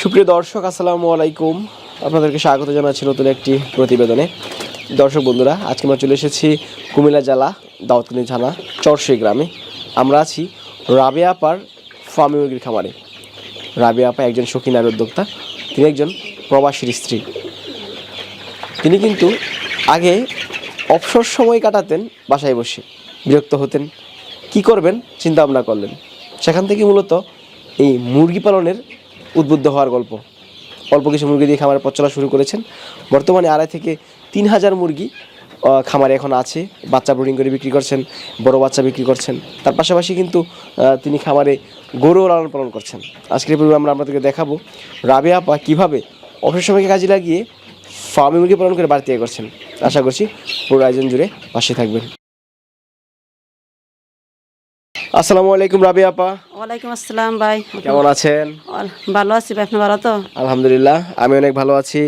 সুপ্রিয় দর্শক, আসসালামু আলাইকুম। আপনাদেরকে স্বাগত জানাচ্ছি নতুন একটি প্রতিবেদনে। দর্শক বন্ধুরা, আজকে আমরা চলে এসেছি কুমিল্লা জেলা, দাউদকান্দি থানা চরশী গ্রামে। আমরা আছি রাবেয়া আপার ফার্মি মুরগির খামারে। রাবেয়া আপা একজন সখী নারী উদ্যোক্তা, তিনি একজন প্রবাসীর স্ত্রী। তিনি কিন্তু আগে অবসর সময় কাটাতেন, বাসায় বসে বিরক্ত হতেন। কি করবেন? চিন্তা ভাবনা করলেন। সেখান থেকে মূলত এই মুরগি পালনের উদ্বুদ্ধ হওয়ার গল্প। অল্প কিছু মুরগি দিয়ে খামারে পথ চলা শুরু করেছেন। বর্তমানে আড়াই থেকে তিন হাজার মুরগি খামারে এখন আছে। বাচ্চা ব্রিডিং করে বিক্রি করছেন, বড় বাচ্চা বিক্রি করছেন। তার পাশাপাশি কিন্তু তিনি খামারে গরু লালন পালন করছেন। আজকের পূর্বে আমরা আপনাদেরকে দেখাবো রাবে আপা কীভাবে অবসর সময়কে কাজে লাগিয়ে ফার্মে মুরগি পালন করে বাড়তি করছেন আশা করছি পুরো আয়োজন জুড়ে পাশে থাকবেন। আসসালামু আলাইকুম রাবেয়া আপা। ওয়ালাইকুম আসসালাম ভাই। কেমন আছেন? ভালো আছি ভাই আপনি ভালো তো? আলহামদুলিল্লাহ আমি অনেক ভালো আছি।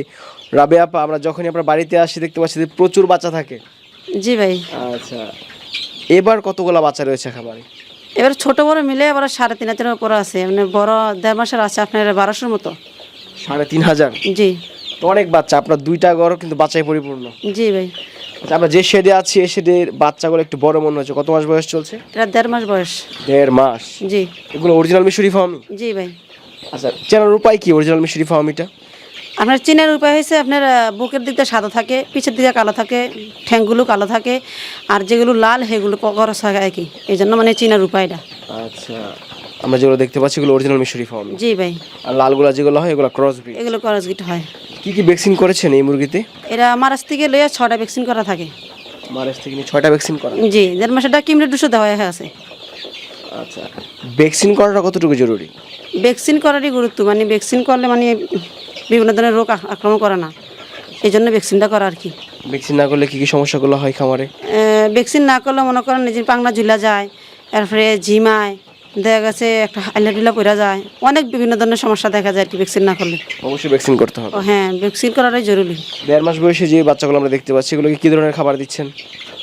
রাবে আপা আমরা যখনই আপনার বাড়িতে আসি দেখতে পাচ্ছি যে প্রচুর বাচ্চা থাকে। জি ভাই। আচ্ছা এবার কতগুলো বাচ্চা রয়েছে খাবারে এবার ছোট বড় মিলে এবার সাড়ে তিন হাজারের উপরে আছে। মানে বড় দেড় মাসের আছে আপনার বারোশোর মতো। সাড়ে তিন হাজার? জি। তো অনেক বাচ্চা আপনার দুইটা ঘর কিন্তু বাচ্চায় পরিপূর্ণ। জি ভাই। আমরা যে শেডে আছি এই শেডের বাচ্চাগুলো একটু বড় মনে হচ্ছে। কত মাস বয়স চলছে? এটা দেড় মাস বয়স। দেড় মাস? জি। এগুলো অরিজিনাল মিশরি ফার্মি জি ভাই। আচ্ছা চেনার উপায় কি অরিজিনাল মিশরি ফার্মিটা আপনার চিনের উপায় হয়েছে আপনার বুকের দিকটা সাদা থাকে পিছের দিকে কালো থাকে ঠ্যাংগুলো কালো থাকে আর যেগুলো লাল সেগুলো করস থাকে আর কি এই জন্য মানে চিনার উপায়টা। আচ্ছা আমরা যেগুলো দেখতে পাচ্ছি এগুলো অরিজিনাল মিশরি ফার্মি জি ভাই। আর লালগুলো যেগুলো হয় এগুলো ক্রস ব্রিড এগুলো করস হয়। কি কি ভ্যাকসিন করেছেন এই মুরগিতে? এরা মারাজ থেকে লইয়া ছটা ভ্যাকসিন করা থাকে। মারেস থেকে ছয়টা ভ্যাকসিন করা। জি দেড় মাসেরটা কিমড়ে দুশো দেওয়া হয়ে আছে। আচ্ছা ভ্যাকসিন করাটা কতটুকু জরুরি? ভ্যাকসিন করারই গুরুত্ব মানে ভ্যাকসিন করলে মানে বিভিন্ন ধরনের রোগ আক্রমণ করে না। এই জন্য ভ্যাকসিনটা করা আর কি। ভ্যাকসিন না করলে কি কি সমস্যাগুলো হয় খামারে? ভ্যাকসিন না করলে মনে করেন নিজের পাংলা ঝুলা যায় এরপরে ঝিমায় দেখা গেছে একটা টিলা পড়া যায়। অনেক বিভিন্ন ধরনের সমস্যা দেখা যায় আর কি ভ্যাকসিন না করলে। অবশ্যই ভ্যাকসিন করতে হবে। হ্যাঁ ভ্যাকসিন করাটাই জরুরি। দেড় মাস বয়সে যে বাচ্চাগুলো আমরা দেখতে পাচ্ছি এগুলোকে কি ধরনের খাবার দিচ্ছেন?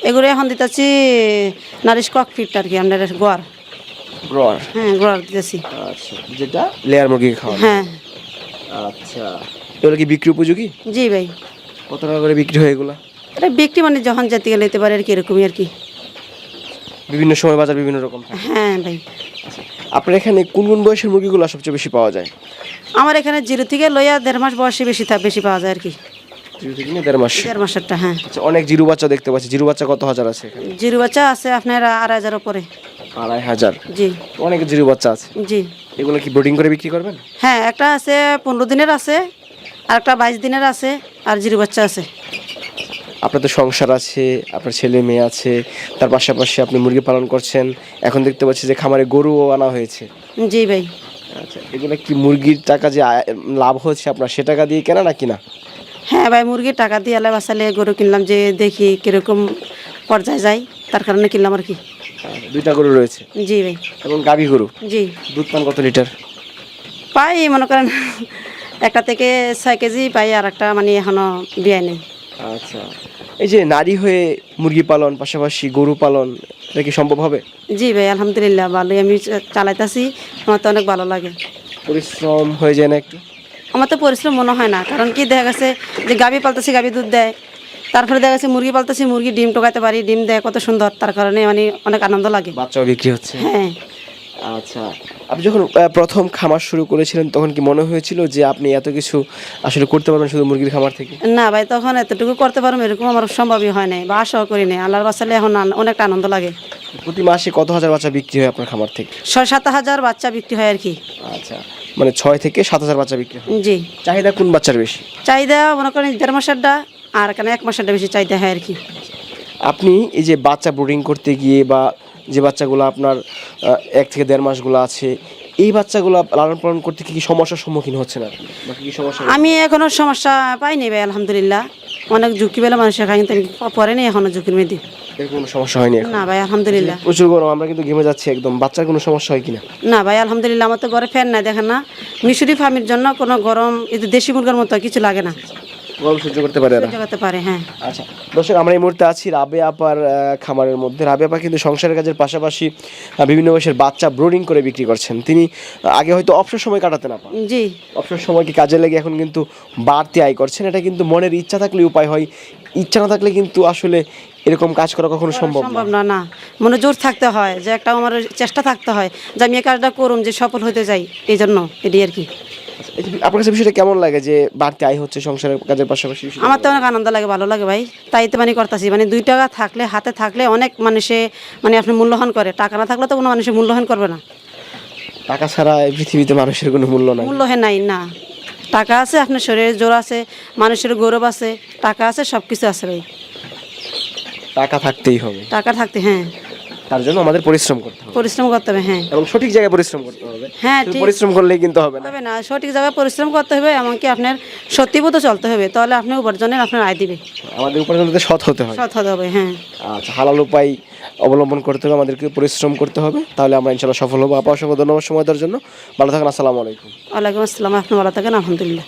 এগুলো এখন দিতেছি নারিশ কক ফিট আর কি আপনার গোয়ার। গোয়ার? হ্যাঁ গোয়ার দিতেছি। আচ্ছা যেটা লেয়ার মুরগিকে খাওয়া হ্যাঁ। আচ্ছা এগুলো কি বিক্রি উপযোগী? জি ভাই। কত টাকা করে বিক্রি হয় এগুলো? এটা বিক্রি মানে যখন যেতে গেলে নিতে পারে আর কি এরকমই আর কি। বিভিন্ন সময় বাজার বিভিন্ন রকম হ্যাঁ ভাই। আপনার এখানে কোন কোন বয়সের মুরগিগুলো সবচেয়ে বেশি পাওয়া যায়? আমার এখানে জিরো থেকে লইয়া দেড় মাস বয়সে বেশি থা- বেশি পাওয়া যায় আর কি। জিরো থেকে দেড় মাস। দেড় মাসেরটা হ্যাঁ। আচ্ছা অনেক জিরু বাচ্চা দেখতে পাচ্ছি। জিরু বাচ্চা কত হাজার আছে এখানে? জিরো বাচ্চা আছে আপনার আড়াই হাজার উপরে। আড়াই হাজার। জি। অনেক জিরু বাচ্চা আছে। জি। এগুলো কি ব্রিডিং করে বিক্রি করবেন? হ্যাঁ একটা আছে পনেরো দিনের আছে আর একটা বাইশ দিনের আছে আর জিরো বাচ্চা আছে। আপনার তো সংসার আছে আপনার ছেলে মেয়ে আছে তার পাশাপাশি আপনি মুরগি পালন করছেন। এখন দেখতে পাচ্ছি যে খামারে গরুও আনা হয়েছে। জি ভাই। আচ্ছা এগুলো কি মুরগির টাকা যে আয়- লাভ হচ্ছে আপনার সে টাকা দিয়ে কেনা না? কিনা হ্যাঁ ভাই মুরগির টাকা দিয়ে আলে বাসালে গরু কিনলাম যে দেখি কীরকম পর্যায়ে যায় তার কারণে কিনলাম আর কি। আচ্ছা, দুইটা গরু রয়েছে। জি ভাই। এবং গাভী গরু? জি। দুধ পান কত লিটার? পাই মনে করেন একটা থেকে ছয় কেজি পাই আর একটা মানে এখনও বিয়ে নেই। আচ্ছা। এই যে নারী হয়ে মুরগি পালন পাশাপাশি গরু পালন এটা কি সম্ভব হবে? জি ভাই আলহামদুলিল্লাহ ভালোই। আমি চালাইতেছি আমার তো অনেক ভালো লাগে। পরিশ্রম হয়ে যায় না একটু? আমার তো পরিশ্রম মনে হয় না কারণ কি দেখা গেছে যে গাভী পালতেছি গাভী দুধ দেয়। তারপরে দেখা গেছে মুরগি পালতেছি মুরগি ডিম টোকাতে পারি ডিম দেয় কত সুন্দর। তার কারণে মানে অনেক আনন্দ লাগে। বাচ্চাও বিক্রি হচ্ছে। হ্যাঁ। আচ্ছা। আপনি যখন প্রথম খামার শুরু করেছিলেন তখন কি মনে হয়েছিল যে আপনি এত কিছু আসলে করতে পারবেন শুধু মুরগির খামার থেকে? না ভাই তখন এতটুকু করতে পারব এরকম আমার সম্ভবই হয় নাই বা আশাও করি নাই। আল্লাহর বাসালে এখন অনেকটা আনন্দ লাগে। প্রতি মাসে কত হাজার বাচ্চা বিক্রি হয় আপনার খামার থেকে? ছয় সাত হাজার বাচ্চা বিক্রি হয় আর কি। আচ্ছা মানে ছয় থেকে সাত হাজার বাচ্চা বিক্রি হয়? জি। চাহিদা কোন বাচ্চার বেশি? চাহিদা মনে করেন দেড় মাসেরটা আর এখানে এক মাসেরটা বেশি চাহিদা হয় আর কি। আপনি এই যে বাচ্চা ব্রুডিং করতে গিয়ে বা যে বাচ্চাগুলো আপনার এক থেকে দেড় মাসগুলো আছে এই বাচ্চাগুলো লালন পালন করতে কি কি সমস্যার সম্মুখীন হচ্ছে না কি কি সমস্যা আমি এখনও সমস্যা পাইনি ভাই আলহামদুলিল্লাহ। অনেক ঝুঁকি পেলে মানুষের খাই কিন্তু পরে নেই এখনও ঝুঁকির মেয়েদি এরকম কোনো সমস্যা হয়নি না ভাই আলহামদুলিল্লাহ। প্রচুর গরম আমরা কিন্তু ঘেমে যাচ্ছি একদম। বাচ্চার কোনো সমস্যা হয় কিনা? না ভাই আলহামদুলিল্লাহ আমার তো ঘরে ফ্যান নাই দেখেন না। মিশরি ফার্মের জন্য কোনো গরম এই দেশি মুরগার মতো কিছু লাগে না। গরম সহ্য করতে পারে না। সহ্য করতে পারে হ্যাঁ। আচ্ছা দর্শক আমরা এই মুহূর্তে আছি রাবে আপার খামারের মধ্যে। রাবে আপা কিন্তু সংসারের কাজের পাশাপাশি বিভিন্ন বয়সের বাচ্চা ব্রোডিং করে বিক্রি করছেন। তিনি আগে হয়তো অবসর সময় কাটাতেন আপা। জি। অবসর সময় কি কাজে লেগে এখন কিন্তু বাড়তি আয় করছেন? এটা কিন্তু মনের ইচ্ছা থাকলে উপায় হয়। ইচ্ছা না থাকলে কিন্তু আসলে এরকম কাজ করা কখনো সম্ভব না। সম্ভব না না। মনে জোর থাকতে হয় যে একটা আমার চেষ্টা থাকতে হয় যে আমি এই কাজটা করুম যে সফল হতে যাই এই জন্য এটি আর কি। আপনার কাছে বিষয়টা কেমন লাগে যে বাড়তি আয় হচ্ছে সংসারের কাজের পাশাপাশি? আমার তো অনেক আনন্দ লাগে ভালো লাগে ভাই। তাই তো মানে করতেছি। মানে দুই টাকা থাকলে হাতে থাকলে অনেক মানুষে মানে আপনি মূল্যবান করে। টাকা না থাকলে তো কোনো মানুষের মূল্যবান করবে না। টাকা ছাড়া এই পৃথিবীতে মানুষের কোনো মূল্য নাই। মূল্যহীন নাই না। টাকা আছে আপনার শরীরে জোর আছে মানুষের গৌরব আছে টাকা আছে সব কিছু আছে ভাই। টাকা থাকতেই হবে। টাকা থাকতে হ্যাঁ। তার জন্য আমাদের পরিশ্রম করতে হবে। পরিশ্রম করতে হবে হ্যাঁ। এবং সঠিক জায়গায় পরিশ্রম করতে হবে। হ্যাঁ পরিশ্রম করলেই কিন্তু হবে না। হবে না সঠিক জায়গায় পরিশ্রম করতে হবে এমনকি আপনার চলতে হবে তাহলে আপনি উপার্জনের আপনার আয় দিবে। আমাদের উপার্জন সৎ হতে হয় সৎ হতে হবে হ্যাঁ। আচ্ছা হালাল উপায় অবলম্বন করতে হবে আমাদেরকে পরিশ্রম করতে হবে তাহলে আমরা ইনশাল্লাহ সফল হব। আপা অসংখ্য ধন্যবাদ সময় দেওয়ার জন্য। ভালো থাকেন আসসালামু আলাইকুম। ওয়ালাইকুম আসসালাম আপনি ভালো থাকেন আলহামদুলিল্লাহ।